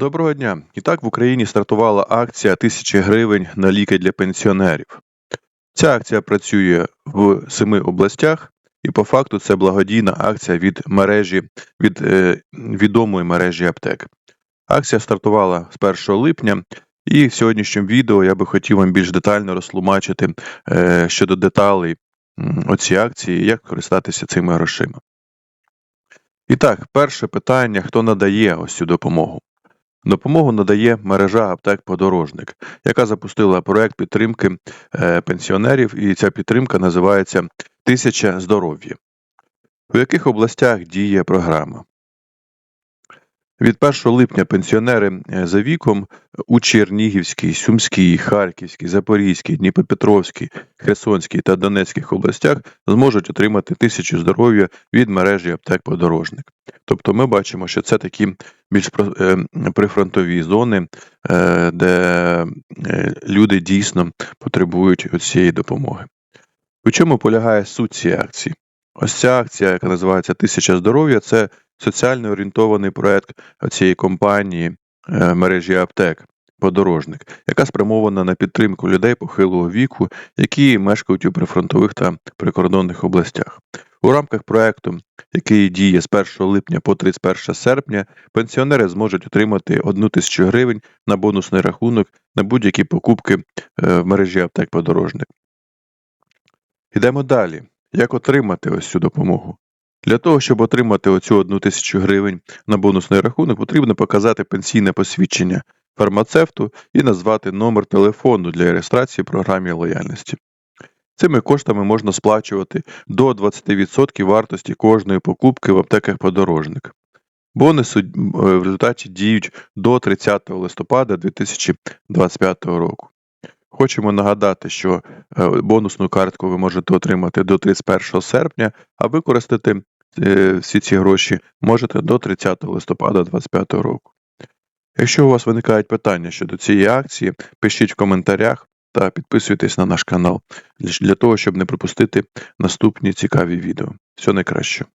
Доброго дня! І так в Україні стартувала акція тисячі гривень на ліки для пенсіонерів. Ця акція працює в семи областях, і по факту це благодійна акція від мережі від е, відомої мережі аптек. Акція стартувала з 1 липня, і в сьогоднішньому відео я би хотів вам більш детально розтлумачити е, щодо деталей оці акції, як користатися цими грошима. І так, перше питання: хто надає ось цю допомогу? Допомогу надає мережа аптек Подорожник, яка запустила проект підтримки е, пенсіонерів, і ця підтримка називається Тисяча здоров'я. У яких областях діє програма? Від 1 липня пенсіонери е, за віком у Чернігівській, Сумській, Харківській, Запорізькій, Дніпропетровській, Херсонській та Донецьких областях зможуть отримати тисячу здоров'я від мережі аптек Подорожник. Тобто ми бачимо, що це такі більш е, прифронтові зони, е, де люди дійсно потребують цієї допомоги. У чому полягає суть цієї акції? Ось ця акція, яка називається Тисяча здоров'я, це соціально орієнтований проект цієї компанії е, мережі аптек Подорожник, яка спрямована на підтримку людей похилого віку, які мешкають у прифронтових та прикордонних областях. У рамках проекту, який діє з 1 липня по 31 серпня, пенсіонери зможуть отримати 1 тисячу гривень на бонусний рахунок на будь-які покупки е, в мережі аптек Подорожник. Йдемо далі. Як отримати ось цю допомогу? Для того, щоб отримати оцю одну тисячу гривень на бонусний рахунок, потрібно показати пенсійне посвідчення фармацевту і назвати номер телефону для реєстрації в програмі лояльності. Цими коштами можна сплачувати до 20% вартості кожної покупки в аптеках подорожник. Бонуси е, в результаті діють до 30 листопада 2025 року. Хочемо нагадати, що е, бонусну картку ви можете отримати до 31 серпня, а використати всі ці гроші можете до 30 листопада 2025 року. Якщо у вас виникають питання щодо цієї акції, пишіть в коментарях та підписуйтесь на наш канал для того, щоб не пропустити наступні цікаві відео. Все найкращого.